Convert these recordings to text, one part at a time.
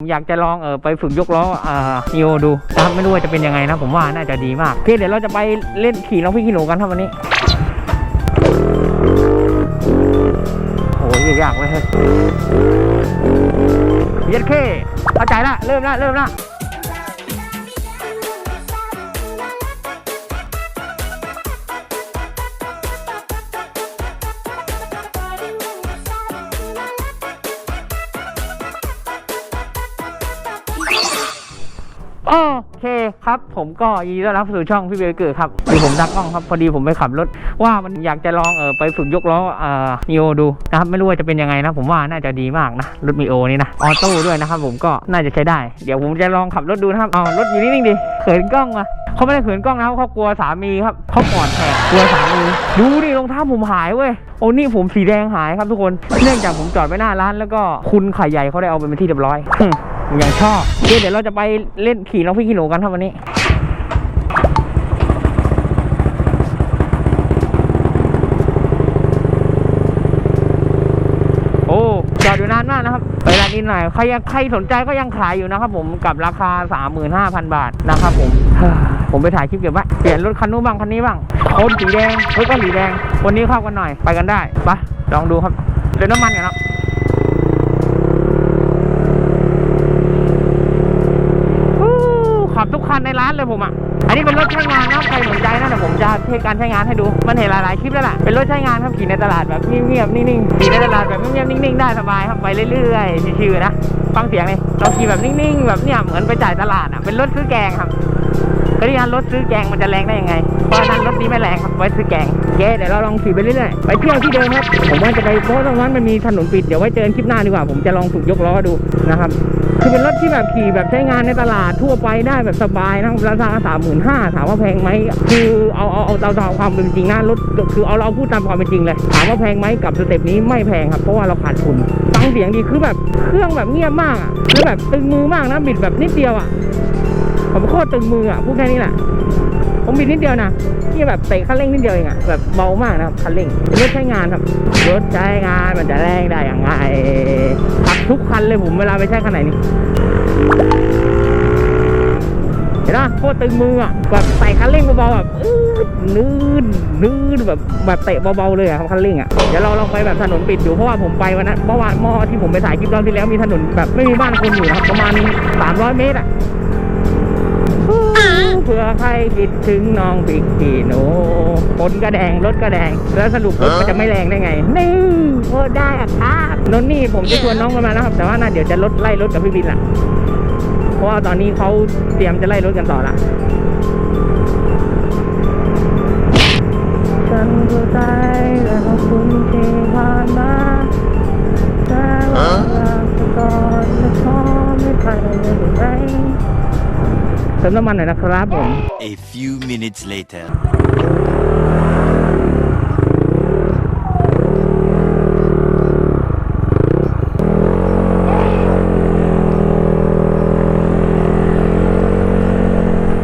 ผมอยากจะลองเออไปฝึกยกล้ออ่านิโอดูนะครับไม่รู้ว่าจะเป็นยังไงนะ ผมว่าน่าจะดีมากโอเคเดี๋ยวเราจะไปเล่นขี่น้องพี่ขี่หนูกันครับวันนี้โอ้ยยากเลยเฮ้ยเย็ดเข้เข้าใจละเริ่มละเริ่มละ ครับผมก็ยินดีต้อนรับสู่ช่องพี่เบลเกิดครับคือผมดักกล้องครับพอดีผมไปขับรถ ว่ามันอยากจะลองเออไปฝึกยกล้ออ่านิโอดูนะครับไม่รู้ว่าจะเป็นยังไงนะ ผมว่าน่าจะดีมากนะรถมีโอนี่นะออโต้ด้วยนะครับผมก็น่าจะใช้ได้ เดี๋ยวผมจะลองขับรถดูนะครับเอารถอยู่นิ่งๆดิเขินกล้องมาเขาไม่ได้เขินกล้องนะเขากลัวสามีครับเขาปอดแตกกลัวสามีดูดิรองเท้าผมหายเว้ยโอ้นี่ผมสีแดงหายครับทุกคนเนื่องจากผมจอดไว้หน้าร้านแล้วก็คุณไข่ใหญ่เขาได้เอาไปเป็นที่เรียบร้อย ผมยังชอบโอเคเดี๋ยวเราจะไปเล่นขี่น้องพี่ขี่หนูกันครับวันนี้โอ้จอดอยู่นานมากนะครับไปร้านี้หน่อยใครยังใครสนใจก็ยังขายอยู่นะครับผมกับราคา 35,000 บาทนะครับผม ผมไปถ่ายคลิปเก็บไว้เปลี่ยนรถคันนู้นบ้างคันนี้บ้างคนสีแดงรถก็สีแดง วันนี้เข้ากันหน่อยไปกันได้ไปลองดูครับเดี๋ยวน้ำมันกันครับ อู้ขับทุกคั นในร้นเลยผมอะ อันนี้เป็นรถใช้งานนะครับใครสนใจนะเดี๋ยวผมจะเทคการใช้งานให้ดู มันเห็นหลายๆคลิปแล้วล่ะ เป็นรถใช้งานครับขี่ในตลาดแบบเงียบๆนิ่งๆขี่ในตลาดแบบเงียบๆนิ่งๆได้สบายครับไปเรื่อยๆชิวๆนะ ฟังเสียงเลยเราขี่แบบนิ่งๆแบบเนี่ยเหมือนไปจ่ายตลาดอะ เป็นรถซื้อแกงครับ ก็ที่งานรถซื้อแกงมันจะแรงได้ยังไงเพราะนั้นรถนี้ไม่แรงครับไว้ซื้อแกงโอเคเดี๋ยวเราลองขี่ไปเรื่อยๆไปเที่ยวที่เดิมครับผมว่าจะไปเพราะตรงนั้นมันมีถนนปิดเดี๋ยวไว้เจอกันคลิปหน้าดีกว่า ผมจะลองฝึกยกล้อดูนะครับคือเป็นรถที่แบบขี่แบบใช้งานในตลาดทั่วไปได้แบบสบายนะราคาสามหมื่นห้าถามว่าแพงไหมคือเอาเอาเอาเอาตามความเป็นจริงนะรถคือเอาเราพูดตามความเป็นจริงเลยถามว่าแพงไหมกับสเต็ปนี้ไม่แพงครับเพราะว่าเราขาดทุนฟังเสียงดีคือแบบเครื่องแบบเงียบมากอะคือแบบตึงมือมากนะบิดแบบนิดเดียวอะ ผมโคตรตึงมืออะพูดแค่นี้แหละผมบิดนิดเดียวนะนี่แบบเตะคันเร่งนิดเดียวเองอะแบบเบามากนะครับคันเร่งรถใช้งานครับรถใช้งานมันจะแรงได้อย่างไงขับทุกคันเลยผมเวลาไปใช้คันไหนนี่เห็นปะโคตรตึงมืออะแบบใส่คันเร่งเบาๆแบบอื้นื่นนื่นแบบแบบเตะเบาๆเลยอะครับคันเร่งอะเดี๋ยวเราลองไปแบบถนนปิดอยู่เพราะว่าผมไปวันนั้นเมื่อวานเมื่อที่ผมไปถ่ายคลิปรอบที่แล้วมีถนนแบบไม่มีบ้านคนอยู่นะครับประมาณ300 เมตรอะ เพื่อใครคิดถึงน้องปิกกี้โนคนก็แดงรถก็แดง แล้วสรุปรถมันจะไม่แรงได้ไง นี่โคตรได้อะครับนนนี่ผมจะชวนน้องกันมาแล้วครับ แต่ว่าน่าเดี๋ยวจะรถไล่รถกับพี่บินละเพราะว่าตอนนี้เขาเตรียมจะไล่รถกันต่อละฉันเข้า ติมน้ำมันหน่อยนะครับผม A few minutes later.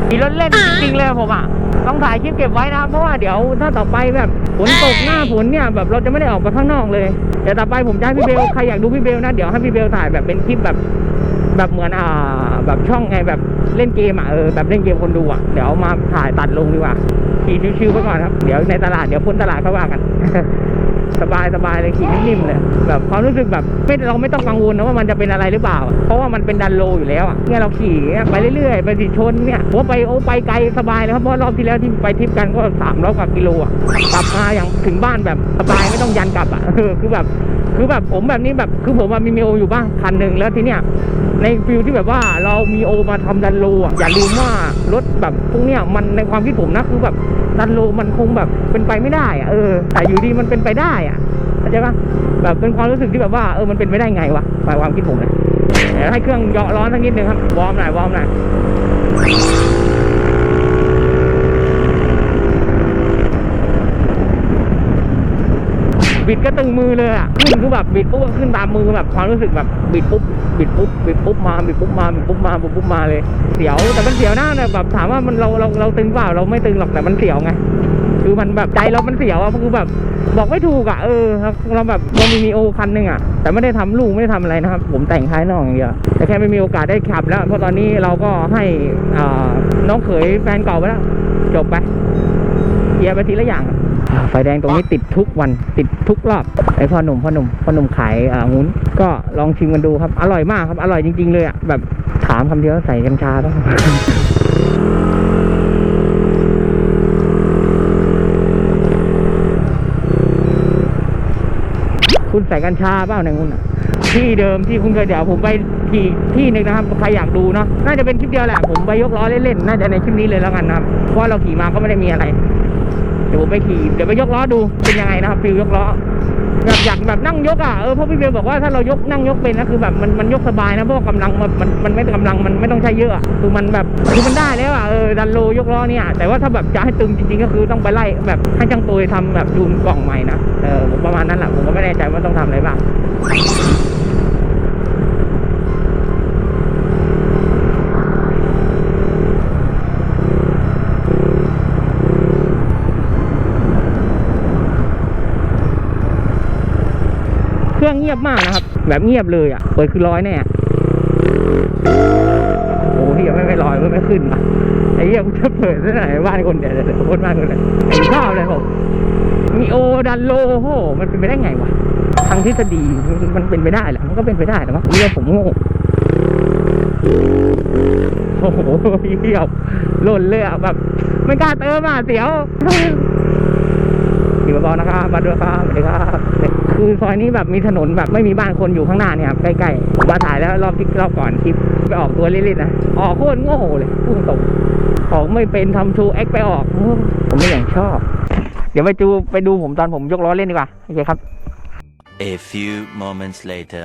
ขี่รถเล่นจริงๆเลยผมอะ ต้องถ่ายคลิปเก็บไว้นะครับเพราะว่าเดี๋ยวถ้าต่อไปแบบฝนตกหน้าฝนเนี่ยแบบเราจะไม่ได้ออกไปข้างนอกเลย เดี๋ยวต่อไปผมจะให้พี่เบลใครอยากดูพี่เบลนะ เดี๋ยวให้พี่เบลถ่ายแบบเป็นคลิปแบบ แบบเหมือนอ่า แบบช่องไงแบบเล่นเกมอะเออแบบเล่นเกมคนดูอะเดี๋ยวมาถ่ายตัดลงดีกว่าขี่ชิวๆไปก่อนครับเดี๋ยวในตลาดเดี๋ยวพ้นตลาดเขาว่ากัน สบายสบายเลยขี่นิ่มๆเลยแบบความรู้สึกแบบไม่เราไม่ต้องกังวลนะว่ามันจะเป็นอะไรหรือเปล่า เพราะว่ามันเป็นดันโลอยู่แล้วเนี่ยเราขี่ไปเรื่อยๆไปสิชนเนี่ยว่าไปโอ้ไปไกลสบายเลยครับเพราะรอบที่แล้วที่ไปทริปกันก็สามร้อยกว่ากิโลอะกลับมาอย่างถึงบ้านแบบสบายไม่ต้องยันกลับอะคือแบบ คือแบบผมแบบนี้แบบคือผมว่ามีมีโออยู่บ้างคันหนึ่งแล้วทีเนี้ยในฟิลที่แบบว่าเรามีโอมาทำดันโลอะอย่าลืมว่ารถแบบพวกเนี้ยมันในความคิดผมนะคือแบบดันโลมันคงแบบเป็นไปไม่ได้อะเออแต่อยู่ดีมันเป็นไปได้อะเข้าใจปะแบบเป็นความรู้สึกที่แบบว่าเออมันเป็นไม่ได้ไงวะหมายความคิดผมนะให้เครื่องเยาะร้อนสักนิดนึงครับวอร์มหน่อยวอร์มหน่อย บิดก็ตึงมือเลยอะขึ้นคือแบบบิดปุ๊บก็ขึ้นตามมือแบบความรู้สึกแบบบิดปุ๊บบิดปุ๊บบิดปุ๊บมาบิดปุ๊บมาบิดปุ๊บมาบิดปุ๊บมาเลยเสียวแต่มันเสียวหน้าเนี่ยแบบถามว่ามันเราเราเราตึงเปล่าเราไม่ตึงหรอกแต่มันเสียวไงคือมันแบบใจเรามันเสียวอะคือแบบบอกไม่ถูกอะเออเราแบบเรามีมีโอคันหนึ่งอะแต่ไม่ได้ทำลูกไม่ได้ทำอะไรนะครับ ผมแต่งท้ายนอกอย่างเดียวแต่แค่ไม่มีโอกาสได้ขับแล้ว เพราะตอนนี้เราก็ให้อ่าน้องเขยแฟนเก่าไปแล้ว จบไปเคลียร์ไปทีละอย่าง ไฟแดงตรงนี้ติดทุกวันติดทุกรอบไอพ่อหนุ่มพ่อหนุ่มพ่อหนุ่มขายอ่างุ้น ก็ลองชิมกันดูครับ อร่อยมากครับ อร่อยจริง ๆ เลยอะแบบถามคำเดียวใส่กัญชาต้องคุณใส่กัญชาเปล่าในคุณอะที่เดิมที่คุณเคยเดี๋ยวผมไปที่ที่หนึ่งนะครับใครอยากดูเนาะน่าจะเป็นคลิปเดียวแหละผมไปยกล้อเล่นๆน่าจะในคลิปนี้เลยแล้วกันนะครับเพราะว่าเราขี่มาก็ไม่ได้มีอะไร เดี๋ยวผมไปขี่เดี๋ยวไปยกล้อดูเป็นยังไงนะครับฟิลยกล้อแบบอยากแบบนั่งยกอะเออเพราะพี่เบลบอกว่าถ้าเรายกนั่งยกเป็นนะคือแบบมันมันยกสบายนะเพราะว่ากำลังมันมันมันไม่กำลังมันไม่ต้องใช้เยอะคือมันแบบคือมันได้แล้วอะเออดันโลยกล้อเนี่ยแต่ว่าถ้าแบบจะให้ตึงจริงๆก็คือต้องไปไล่แบบให้จังตัวทำแบบดูนกล่องใหม่นะเออผมประมาณนั้นแหละผมก็ไม่แน่ใจว่าต้องทำอะไรบ้าง เครื่องเงียบมากนะครับ แบบเงียบเลยอะ เปิดคือร้อยแน่โอ้พี่ไม่ไม่ลอยไม่ไม่ขึ้นอะไอ้เหี้ยกูจะเปิดที่ไหนบ้านคนเดียวเดี๋ยวโคตรมากเลยไอ้ชอบเลยผมมีโอดันโลโหมันเป็นไปได้ไงวะทางทฤษฎีมันมันเป็นไปได้แหละมันก็เป็นไปได้แต่ว่าเรื่องผมโง่โอ้โหเหี้ยหล่นเลยอะแบบไม่กล้าเติมอะเสียวขี่เบาๆนะครับมาด้วยครับสวัสดีครับ คือซอยนี้แบบมีถนนแบบไม่มีบ้านคนอยู่ข้างหน้าเนี่ยครับใกล้ๆมาถ่ายแล้วรอบที่รอบก่อนคลิปไปออกตัวเล่นๆนะออกโคตรโง่เลยพุ่งตกออกไม่เป็นทำโชว์แอคไปออกผมไม่อย่างชอบ เดี๋ยวไปดูไปดูผมตอนผมยกล้อเล่นดีกว่าโอเคครับ A few moments later.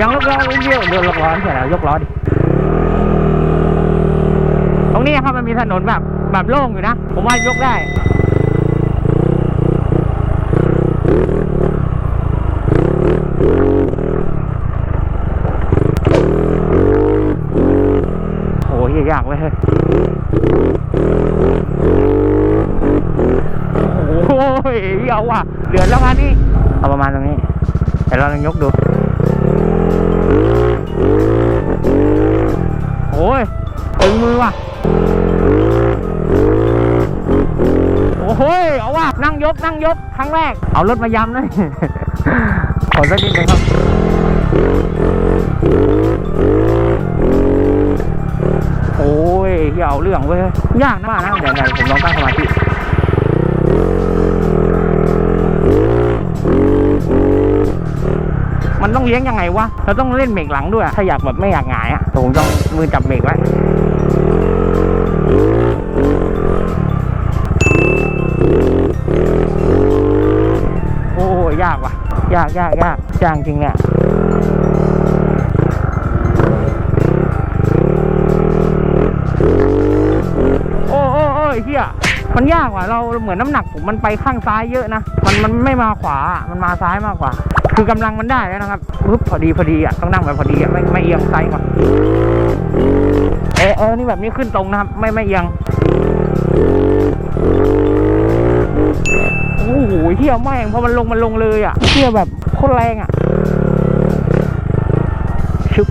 ยังยกล้อลุงเดียวเดินยกล้อใช่แล้วยกล้อดิ ตรงนี้ครับมันมีถนนแบบแบบโล่งอยู่นะ ผมว่ายกได้โอ้ยยากเว้ยโอ้ยเอาว่ะ เดือดแล้วงานนี้ เอาประมาณตรงนี้เดี๋ยวเราลองยกดู โอ้ยตึงมือว่ะ โอ้โหยเอาว่ะ นั่งยก นั่งยก ครั้งแรก เอารถมายำเลยขอสักนิดนึงครับโอ้ยเหี่ยวเรื่องเว้ย ยากนะมากนะเดี๋ยวๆผมลองตั้งสมาธิ มันต้องเลี้ยงยังไงวะเราต้องเล่นเบรกหลังด้วย ถ้าอยากแบบไม่อยากหงายอะผมต้องมือจับเบรกไว้โอ้ยากว่ะ ยากยากยากยากจริงเนี่ยโอ้โอ้โอ้ยเฮียมันยากว่ะเราเหมือนน้ำหนักผมมันไปข้างซ้ายเยอะนะ มันมันไม่มาขวาอะมันมาซ้ายมากกว่า คือกำลังมันได้แล้วนะครับปึ๊บพอดีพอดีอะต้องนั่งแบบพอดีอะไม่ไม่เอียงไซ้ายก่อนเออเออนี่แบบนี้ขึ้นตรงนะครับ ไม่ไม่เอียงโอ้โหเที่ยวแม่งพอมันลงมันลงเลยอะเที่ยวแบบโคตรแรงอะชึบ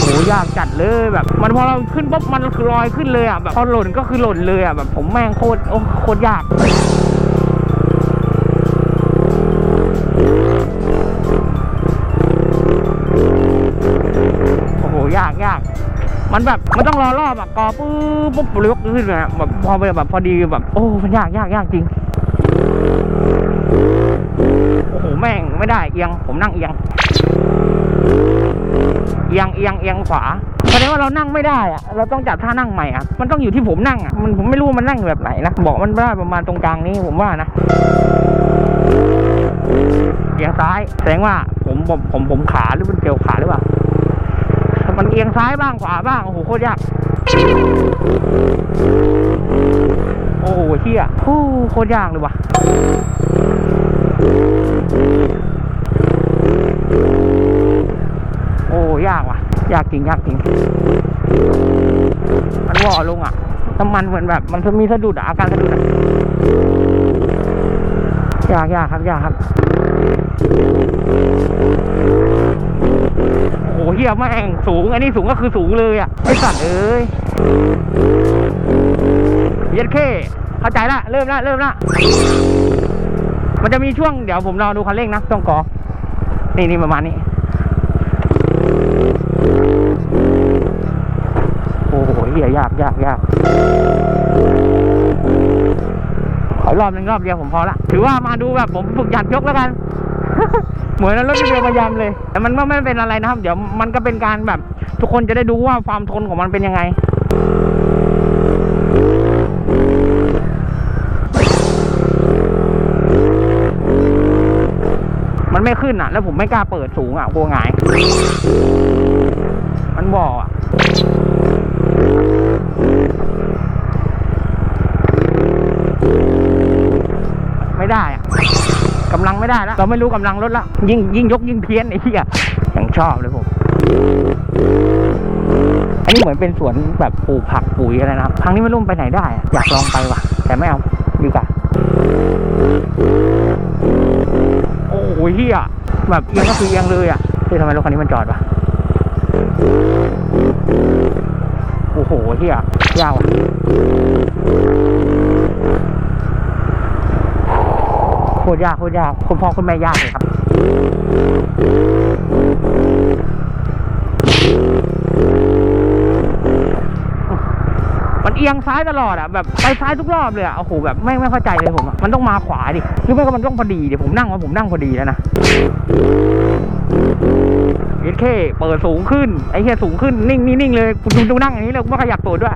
โหยากจัดเลยแบบ มันพอเราขึ้นปุ๊บมันคือลอยขึ้นเลยอะแบบพอหล่นก็คือหล่นเลยอะแบบผมแม่งโคตรโอ้โคตรยาก ยากยากมันแบบมันต้องรอรอบอะกอปุ๊บปุ๊บยกขึ้นเลยอะแบบพอไปแบบพอดีแบบ โอ้มันยากยากยากจริงโอ้โหแม่งไม่ได้เอียง ผมนั่งเอียง เอียงเอียงเอียงขวาแสดงว่าเรานั่งไม่ได้อะเราต้องจัดท่านั่งใหม่อะมันต้องอยู่ที่ผมนั่งอะมันผมไม่รู้มันนั่งแบบไหนนะบอกมันได้ประมาณตรงกลางนี้ผมว่านะเอียงซ้ายแสดงว่าผมผมผมผมขาหรือมันเกี่ยวขาหรือเปล่า เอียงซ้ายบ้างขวาบ้างโอ้โหโคตรยากโอ้โหเฮียโอ้โคตรยากเลยว่ะโอ้ยากว่ะ ยากจริงยากจริงมันวอลงอะน้ำมันเหมือนแบบ มันจะมีสะดุดอะอาการสะดุดอะยากยากครับยากครับ หเฮียแม่งสูง อันนี้สูงก็คือสูงเลยอะไอสัตว์เอ้ยเย็ดเข้เข้าใจละเริ่มละเริ่มละมันจะมีช่วงเดี๋ยวผมรอดูคันเร่งนะต้องกอนี่นี่ประมาณนี้โอ้โหเฮียยากยากยากขอรอบหนึ่งรอบเดียวผมพอละถือว่ามาดูแบบผมฝึกหยัดยกแล้วกัน เหมือนรถที่เรือมายำเลย แต่มันไม่เป็นอะไรนะครับ เดี๋ยวมันก็เป็นการแบบ ทุกคนจะได้ดูว่าความทนของมันเป็นยังไงมันไม่ขึ้นอะ แล้วผมไม่กล้าเปิดสูงอะกลัวหงาย มันบ่ออะ ไม่ได้อะกำลัง ไม่ได้แล้วเราไม่รู้กำลังรถและยิ่งยิ่งยกยิ่งเพี้ยนไอ้เหี้ยอย่างชอบเลยผมอันนี้เหมือนเป็นสวนแบบปลูกผักปุ๋ยอะไรนะครับทางนี้ไม่รู้มันไปไหนได้อะอยากลองไปว่ะ แต่ไม่เอาดีกว่าโอ้โหเฮียแบบเอียงก็คือเอียงเลยอะเฮ้ยทำไมรถคันนี้มันจอดวะโอ้โหเฮียยาวอะโค ตรยากโคตรยากคุณพ่อคุณแม่ยากเลยครับมันเอียงซ้ายตลอดอะแบบไปซ้ายทุกรอบเลยอะโอ้โหแบบไม่ไม่เข้าใจเลยผมอะมันต้องมาขวาดิหรือไม่ก็มันต้องพอดีเดิผมนั่งว่าผมนั่งพอดีแล้วนะเอเคเปิดสูงขึ้นไอ้เหี้ยสูงขึ้นนิ่งนิ่งเลยคุณดูดูนั่งอย่างนี้เลยไม่ขยับตัวด้วย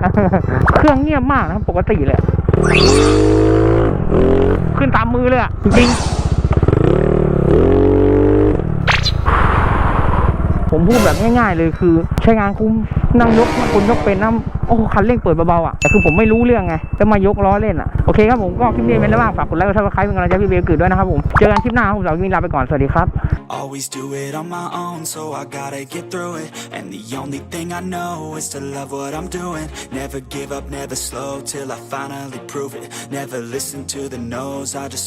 เครื่องเงียบมากนะปกติเลย ขึ้นตามมือเลยอะ จริงผมพูดแบบง่ายๆเลยคือ ใช้งานคุ้มนั่งยกคนยกเป็นน้ำ โอ้คันเร่งเปิดเบาๆอะแต่คือผมไม่รู้เรื่องไงจะมายกล้อเล่นอะโอเคครับผมก็คลิปนี้เป็นแล้วบ้างฝากกดไลค์กดซับสไครป์เป็นกำลังใจพี่เบลกืดด้วยนะครับผมเจอกันคลิปหน้าผมสาววินลาไปก่อนสวัสดีครับ Always do it on my own, so I gotta get through it. And the only thing I know is to love what I'm doing. Never give up, never slow till I finally prove it. Never listen to the no's, I just